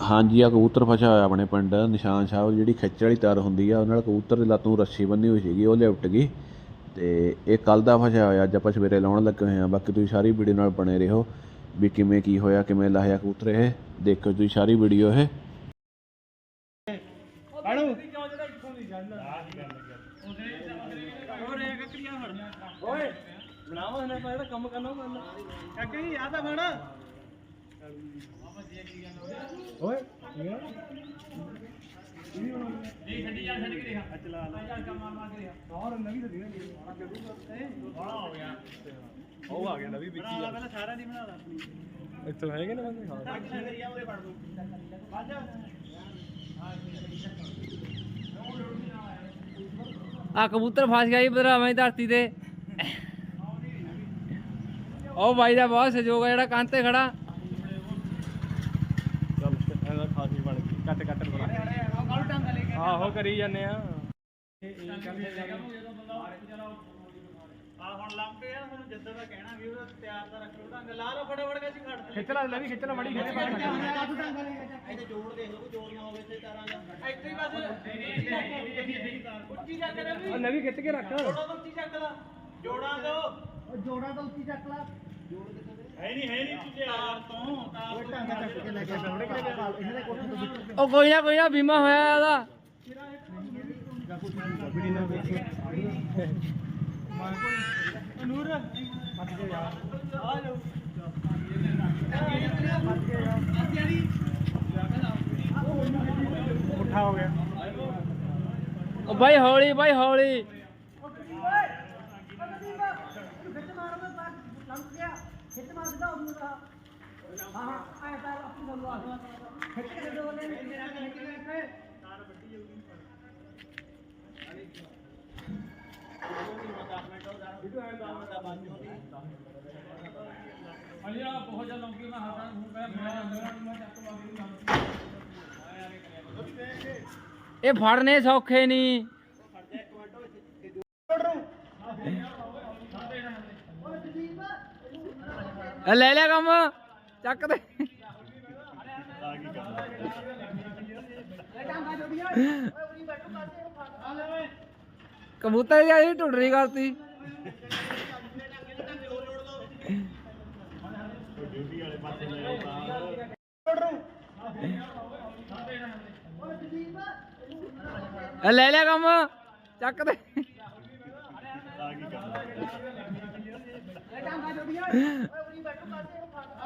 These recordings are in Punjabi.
ਹਾਂਜੀ ਆ ਕਬੂਤਰ ਫਸਿਆ ਹੋਇਆ ਆਪਣੇ ਪਿੰਡ, ਨਿਸ਼ਾਨ ਸਾਹਿਬ ਜਿਹੜੀ ਖਿੱਚ ਵਾਲੀ ਤਾਰ ਹੁੰਦੀ ਆ, ਉਹਨਾਂ ਨਾਲ ਕਬੂਤਰ ਦੀ ਲੱਤ ਨੂੰ ਰੱਸੀ ਬੰਨੀ ਹੋਈ ਸੀਗੀ, ਉਹ ਲਿਪਟ ਗਈ ਤੇ ਇਹ ਕੱਲ ਦਾ ਫਸਿਆ ਹੋਇਆ, ਅੱਜ ਆਪਾਂ ਸਵੇਰੇ ਲਾਉਣ ਲੱਗੇ ਹੋਏ ਆ, ਬਾਕੀ ਤੁਸੀਂ ਸਾਰੀ ਵੀਡੀਓ ਨਾਲ ਬਣੇ ਰਹੋ ਵੀ ਕਿਵੇਂ ਕੀ ਹੋਇਆ, ਕਿਵੇਂ ਲਾਹਿਆ ਕਬੂਤਰ ਇਹ ਦੇਖੋ ਤੁਸੀਂ ਸਾਰੀ ਵੀਡੀਓ ਇਹ। ਓਏ ਬਣਾਵਾ ਨਾ ਜਿਹੜਾ ਕੰਮ ਕਰਨਾ ਕਰਨਾ ਕਾਕੇ ਜੀ, ਆ ਤਾਂ ਫੜ ਓਏ। ਜੀ ਛੱਡੀ ਜਾ ਛੱਡ ਕੇ ਰਿਹਾ ਚਲਾ ਲੈ ਕੰਮ ਮਾਰ ਮਾਰ ਕੇ ਰਿਹਾ ਹੋਰ ਨਵੀਂ ਤਾਂ ਦੇਣੀ ਬੜਾ ਹੋ ਗਿਆ ਉਹ ਆ ਗਿਆ ਨਵੀਂ ਵਿੱਕੀ ਬਣਾ ਪਹਿਲਾਂ ਸਾਰਿਆਂ ਦੀ ਬਣਾ ਲਾ। ਆਪਣੀ ਇੱਥੇ ਹੈਗੇ ਨਾ ਬੰਦੇ? ਹਾਂ। ਉਹਦੇ ਪੜ ਦੋ ਆ ਕਬੂਤਰ ਫਸ ਗਿਆ ਜੀ ਬਦਰਾਵਾਂ ਦੀ ਧਰਤੀ ਤੇ। ਉਹ ਬਾਈ ਦਾ ਬਹੁਤ ਸਹਿਯੋਗ ਆ ਜਿਹੜਾ ਕੰਨ ਤੇ ਖੜਾ ਚੱਲ ਇਹਦਾ ਖਾਸੀ ਬਣ ਗਈ ਕੱਟ ਕੱਟ ਆਹੋ ਕਰੀ ਜਾਂਦੇ ਆ। ਆ। ਹੁਣ ਲੰਬੇ ਆ ਤੁਹਾਨੂੰ ਜਿੱਦਾਂ ਦਾ ਕਹਿਣਾ ਵੀ ਉਹਦਾ ਤਿਆਰ ਦਾ ਰੱਖੋ ਢੰਗ ਲਾ ਲਓ ਫਟਾਫਟ ਕੇ ਅਸੀਂ ਖੜ ਖਿੱਚ ਲੈ ਲੈ ਵੀ ਖਿੱਚ ਲੈ ਮੜੀ ਖਿੱਚ ਇੱਥੇ ਜੋੜ ਦੇਖ ਲਓ ਜੋੜ ਨਾ ਹੋਵੇ ਤੇ ਤਾਰਾਂ ਦਾ ਇੱਥੇ ਹੀ ਬਸ। ਉੱਚੀ ਚੱਕ ਲੈ ਵੀ। ਨਵੀਂ ਖਿੱਚ ਕੇ ਰੱਖ। ਜੋੜਾਂ ਤੋਂ ਉੱਚੀ ਚੱਕ ਲਾ। ਜੋੜਾਂ ਤੋਂ। ਜੋੜਾਂ ਤੋਂ ਉੱਚੀ ਚੱਕ ਲਾ। ਹੈ ਨਹੀਂ ਤੁਝੇ ਤਾਰ ਤੋਂ ਤਾਰ ਤੋਂ ਢੰਗ ਚੱਕ ਕੇ ਲੈ ਕੇ ਸਾਹਮਣੇ ਕਿਹੜੇ ਇਹਨਾਂ ਦੇ ਕੋਠੇ ਤੋਂ ਉਹ ਕੋਈ ਨਾ ਕੋਈ ਨਾ ਬੀਮਾ ਹੋਇਆ ਉਹਦਾ ਨੂਰ ਮੱਤ ਕੇ ਯਾਰ ਆ ਲਓ ਉੱਠਾ ਇਹ ਫੜਨੇ ਸੌਖੇ ਨਹੀਂ ਇਹ ਲੈ ਲਿਆ ਕੰਮ, ਚੱਕ ਦੇ। ਕਬੂਤਰ ਦੀ ਆਈ ਟੁੱਟਰੀ ਕਰਤੀ। ਇਹ ਲੈ ਲਿਆ ਕੰਮ, ਚੱਕ ਦੇ।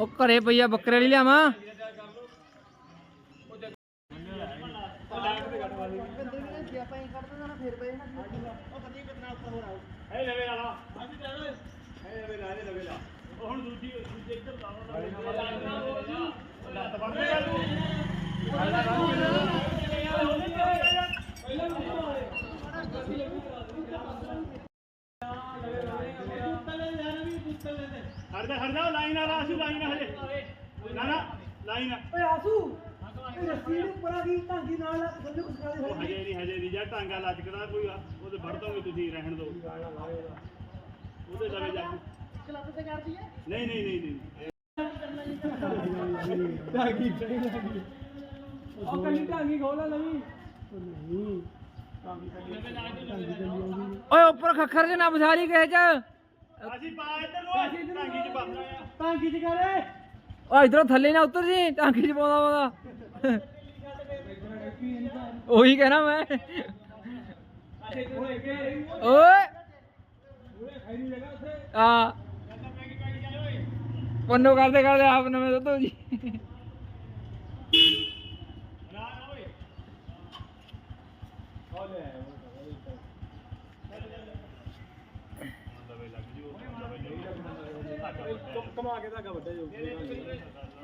ਉਹ ਘਰੇ ਪਈਆ ਬੱਕਰੇ ਲਈ ਲਿਆਵਾਂ? ਹੈ ਲਵੇ ਲਾ ਹੈ ਲਵੇ ਲਾ ਲਵੇ ਲਾ ਉਹ ਹੁਣ ਦੂਜੀ ਦੂਜੇ ਇੱਧਰ ਹਰਦਾ ਹਰਦਾ ਲਾਈਨ ਆ ਰਾਸੂ ਲਾਈਨ ਆ ਹਜੇ। ਨਾ ਨਾ ਲਾਈਨ ਆ। ਓਏ ਆਸੂ ਇਹ ਰੱਸੀ ਨੂੰ ਪਰਾਂ ਦੀ ਢਾਂਗੀ ਨਾਲ ਥੱਲੇ ਕੁਸਕਾ ਦੇ। ਉਹ ਹਜੇ ਨਹੀਂ ਹਜੇ ਨਹੀਂ। ਜਾਂ ਟਾਂਗਾ ਲਚਕਦਾ ਕੋਈ ਆ, ਉਹਦੇ ਫੜ ਦੋਗੇ ਤੁਸੀਂ ਰਹਿਣ ਦਿਓ। ਉਹਦੇ ਲਵੇ ਜਾ ਕੇ। ਕਲੱਬ ਤੇ ਕਰਦੀ ਹੈ ਨਹੀਂ ਨਹੀਂ ਨਹੀਂ ਨਹੀਂ। ਉਹ ਕੱਲੀ ਢਾਂਗੀ ਖੋਲਾ ਨਵੀਂ ਓਏ ਉੱਪਰ ਖੱਖਰ ਚ ਨਾ ਬਸਾਰੀ ਕਿਸੇ ਚ ਅਸੀਂ ਪਾ ਇੱਧਰ ਨੂੰ ਟਾਂਗੀ ਚ ਪਾ ਢਾਂਗੀ ਚ ਕਰੇ ਓ ਇਧਰੋਂ ਥੱਲੇ ਨਾ ਉਤਰ ਜੀ ਟਾਂਕੀ ਚ ਪਾਉਂਦਾ ਪਾਉਂਦਾ ਉਹੀ ਕਹਿਣਾ ਮੈਂ ਓਏ ਆ ਪੰਨੋ ਕਰਦੇ ਕਰਦੇ ਆਪ ਨਵੇਂ ਦੁੱਧ ਜੀ ਕਮਾ ਕੇ ਧਾਗਾ ਵੱਡਾ ਜੋ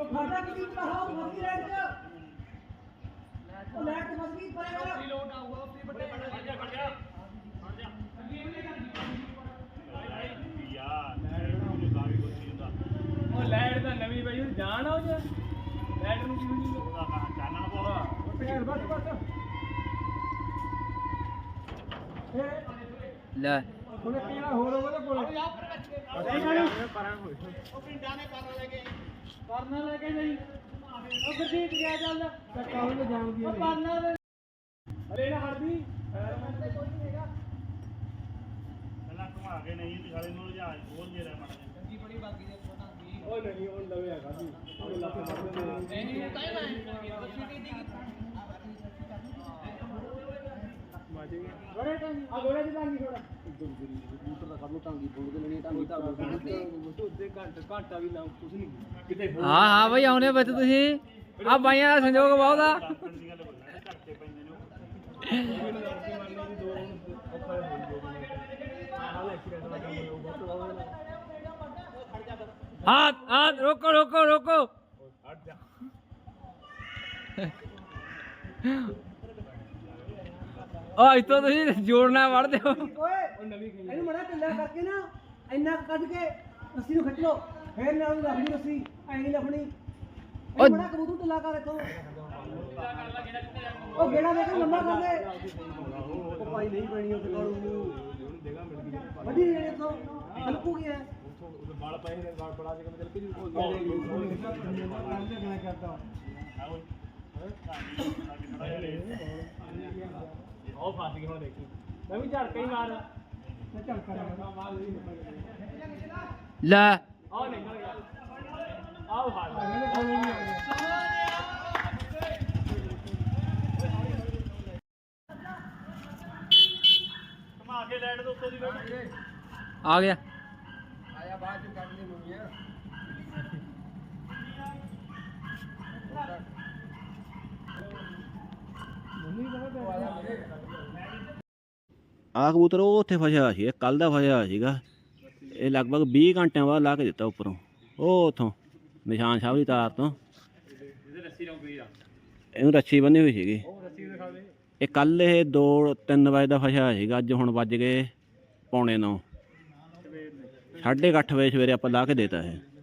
ਫਾਟਾ ਕਿਉਂ ਕਹਾ ਉਹ ਮਸਜਿਦ ਰਹਿ ਗਿਆ ਉਹ ਲੈਟ ਮਸਜਿਦ ਉਹ ਜਾਣ ਆ ਉਹ ਜੇ। ਲਾਈਟ ਨੂੰ ਕੀ ਹੁੰਦੀ ਉਹਦਾ। ਚਾਨਣ ਪਵਾ ਉੱਥੇ ਬਸ ਬਸ ਲੈ। ਉਹਨੇ ਕਿਹੜਾ ਹੋਰ ਉਹਦੇ ਕੋਲ। ਇਹਨਾਂ ਨੂੰ ਪਰਾਂ ਹੋਈ ਕਰਨਾ ਲੈ ਕੇ ਨਹੀਂ। ਉਹ ਗੱਡੀ ਤੇ ਗਿਆ ਚੱਲ। ਧੱਕਾ ਉਹਨੇ ਜਾਣਦੀ ਉਹ ਕਰਨਾ ਦੇ ਅਰੇ ਨਾ ਹੜਦੀ ਉਹ ਨਹੀਂ ਉਹ ਲਵੇ ਹੈਗਾ ਜੀ। ਉਹ ਲੱਤ ਫੜਦੇ ਨੇ ਮਾਜੇ ਬੜੇ ਟਾਈਮ ਆ ਗੋਲੇ ਦੀ ਟਾਂਗੀ ਥੋੜਾ ਉੱਤੇ ਘੰਟ ਘਾਟਾ ਵੀ ਨਾ ਕੁਝ ਨਹੀਂ ਕਿਤੇ ਹਾਂ ਹਾਂ ਬਈ ਆਉਨੇ ਵਿੱਚ ਤੁਸੀਂ। ਆ ਬਾਈਆਂ ਦਾ ਸੰਜੋਗ ਬਹੁਤ ਆ। ਹਾਂ ਹਾਂ ਰੋਕੋ ਰੋਕੋ ਰੋਕੋ ਆ ਇਤੋਂ ਤੁਸੀਂ ਜੋੜਨਾ ਵੜਦੇ ਹੋ ਓਏ ਇਹਨੂੰ ਮੜਾ ਢਿੱਲਾ ਕਰਕੇ ਨਾ ਇੰਨਾ ਕੱਢ ਕੇ ਰੱਸੀ ਨੂੰ ਖਿੱਚ ਲੋ ਫੇਰ ਨਾਲ ਰੱਖਣੀ ਰੱਸੀ ਐ ਨਹੀਂ ਲੱਭਣੀ ਇਹ ਮੜਾ ਕਬੂਤਰ ਢਿੱਲਾ ਕਰ ਰੱਖੋ ਉਹ ਗੇੜਾ ਦੇ ਕੇ ਲੰਮਾ ਕਰ ਦੇ ਉਹ ਭਾਈ ਨਹੀਂ ਪੈਣੀ ਉਹ ਕਾਲੂ ਵੱਡੀ ਜਿਹੜੇ ਤੋਂ ਹਲਕੂ ਗਿਆ ਬਾਲ ਪਏ ਨੇ ਗਾਲ ਪੜਾ ਕੇ ਮਤਲਬ ਕਿ ਉਹ ਫਸ ਗਈ ਹੁਣ ਦੇਖੀ। ਮੈਂ ਵੀ ਝੜਕਾ ਹੀ ਮਾਰ। ਮੈਂ ਚੱਲ ਕਰਾਂਗਾ ਮਾਰ ਲਈ। ਲੈ। ਆਹ ਨਿਕਲ ਗਿਆ। ਆਹ ਫਸ ਆ ਗਿਆ। ਆ ਕਬੂਤਰ ਉਹ ਉੱਥੇ ਫਸਿਆ ਸੀ ਕੱਲ ਦਾ ਫਸਿਆ ਹੋਇਆ ਸੀਗਾ। ਇਹ ਲਗਭਗ 20 ਘੰਟਿਆਂ ਬਾਅਦ ਲਾ ਕੇ ਦਿੱਤਾ ਉੱਪਰੋਂ। ਉਹ ਉਥੋਂ ਨਿਸ਼ਾਨ ਸਾਹਿਬ ਦੀ ਤਾਰ ਤੋਂ। ਇਹਨੂੰ ਰੱਸੀ ਬੰਨੀ ਹੋਈ ਸੀਗੀ। ਇਹ ਕੱਲ ਇਹ 2 3 ਵਜੇ ਦਾ ਫਸਿਆ ਹੋਇਆ ਸੀਗਾ ਅੱਜ ਹੁਣ ਵੱਜ ਗਏ ਪੌਣੇ 9 ਸਾਢੇ ਕੁ ਅੱਠ ਵਜੇ ਸਵੇਰੇ ਆਪਾਂ ਲਾ ਕੇ ਦੇਤਾ ਇਹ।